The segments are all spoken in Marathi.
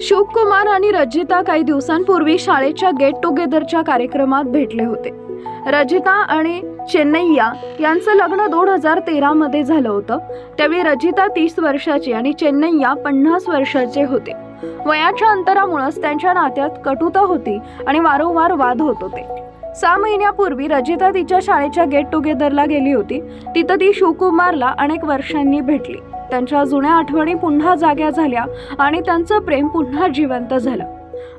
शिवकुमार आणि रजिता काही दिवसांपूर्वी शाळेच्या गेट टुगेदरच्या कार्यक्रमात भेटले होते. रजिता आणि चेन्नैया यांचं लग्न दोन हजार तेरामध्ये झालं होतं. त्यावेळी रजिता तीस वर्षाची आणि चेन्नैया पन्नास वर्षाचे होते. वयाच्या अंतरामुळेच त्यांच्या नात्यात कटुता होती आणि वारंवार वाद होत होते. सहा महिन्यापूर्वी रजिता तिच्या शाळेच्या गेट टुगेदरला गेली होती. तिथं ती शिवकुमारला अनेक वर्षांनी भेटली. त्यांच्या जुन्या आठवणी पुन्हा जाग्या झाल्या आणि त्यांचं प्रेम पुन्हा जिवंत झालं.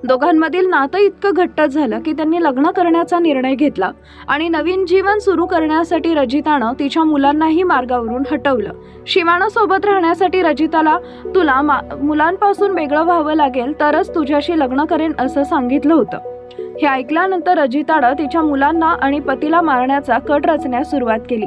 दोघांमधील नातं इतकं घट्ट झालं की त्यांनी लग्न करण्याचा निर्णय घेतला आणि नवीन जीवन सुरू करण्यासाठी रजितानं तिच्या मुलांनाही मार्गावरून हटवलं. शिवानं सोबत राहण्यासाठी रजिताला तुला मा मुलांपासून वेगळं व्हावं लागेल तरच तुझ्याशी लग्न करेन असं सांगितलं होतं. हे ऐकल्यानंतर रजितानं तिच्या मुलांना आणि पतीला मारण्याचा कट रचण्यास सुरुवात केली.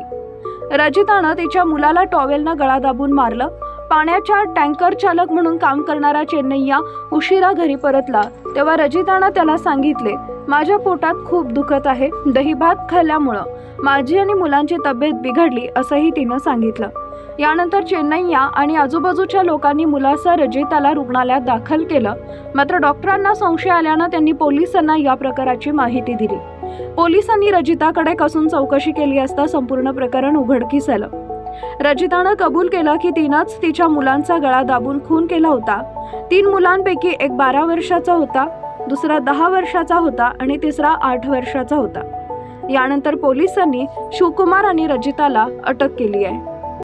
रजितानं तिच्या मुलाला टॉवेलनं गळा दाबून मारलं. पाण्याच्या टँकर चालक म्हणून काम करणारा चेन्नैया उशिरा घरी परतला. तेव्हा रजितानं त्याला सांगितले माझ्या पोटात खूप दुखत आहे. दही भात खाल्ल्यामुळं माझी आणि मुलांची तब्येत बिघडली असंही तिनं सांगितलं. यानंतर चेन्नैया आणि आजूबाजूच्या लोकांनी मुलासह रजिताला रुग्णालयात दाखल केलं. मात्र डॉक्टरांना संशय आल्यानं त्यांनी पोलिसांना या प्रकाराची माहिती दिली. पोलिसांनी रजिताकडे कसून चौकशी केली असता संपूर्ण प्रकरण उघडकीस आलं रजितानं कबूल केलं की तिनंच तिच्या मुलांचा गळा दाबून खून केला होता. तीन मुलांपैकी एक बारा वर्षाचा होता. दुसरा दहा वर्षाचा होता आणि तिसरा आठ वर्षाचा होता. यानंतर पोलिसांनी शिवकुमार आणि रजिताला अटक केली आहे.